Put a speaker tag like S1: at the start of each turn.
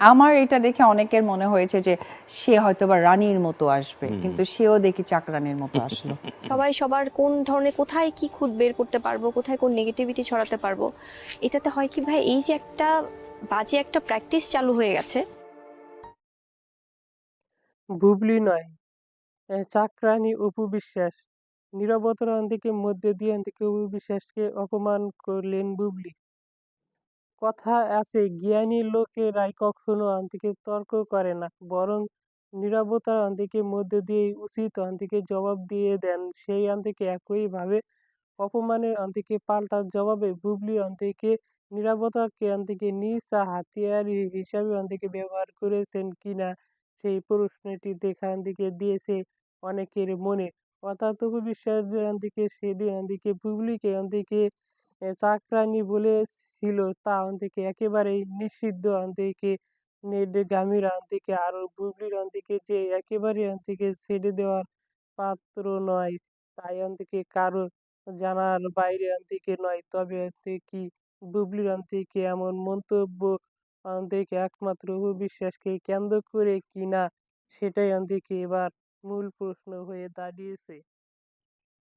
S1: আমার এটা দেখে অনেকের মনে হয়েছে যে সে হয়তো বা রানীর মতো আসবে কিন্তু সেও দেখি চাকরানির মতো আসলো।
S2: সবাই সবার কোন ধরনের কোথায় কি খুদ বের করতে পারব কোথায় কোন নেগেটিভিটি ছড়াতে পারব এটাতে হয় কি ভাই এই যে একটা বাজে একটা প্র্যাকটিস চালু হয়ে গেছে।
S3: বুবলি নয় চাকরানি চাকরানী অপু বিশ্বাস নীরবতার অন্তিকে মধ্যে দিয়ে অন্তিকে অপু বিশ্বাসকে অপমান করলেন বুবলি। কথা আছে। জ্ঞানী লোকেরাই কখনো অন্তিকে তর্ক করে না, বরং নীরবতার অন্তিকে মধ্যে দিয়ে উচিত অন্তিকে জবাব দিয়ে দেন। সেই অন্তিকে একইভাবে অপমানের অন্তিকে পাল্টা জবাবে, বুবলি অন্তিকে নীরবতাকে অন্তিকে নিজ হাতিয়ার হিসাবে অন্তিকে ব্যবহার করেছেন কিনা, সেই প্রশ্নটি দেখার দিকে দিয়েছে অনেকের মনে। অর্থাৎ বিশ্বাস যে অন্তিকে সেদিন অন্তিকে, বুবলিকে অন্তিকে চাকরানি বলেছিল, তা অন্তিকে একেবারেই নিষিদ্ধ। অন্তিকে নেটগামীর অন্তিকে আরও বুবলির, অন্তিকে যে একেবারে অন্তিকে ছেড়ে দেওয়ার পাত্র নয়, তাই অন্তিকে কারও জানার বাইরে অন্তিকে নয়। তবে অন্তে কি বুবলির অন্তিকে এমন মন্তব্য অন্তিকে একমাত্র অপু বিশ্বাসকে কেন্দ্র করে কিনা, সেটাই অন্তিকে এবার মূল প্রশ্ন হয়ে দাঁড়িয়েছে।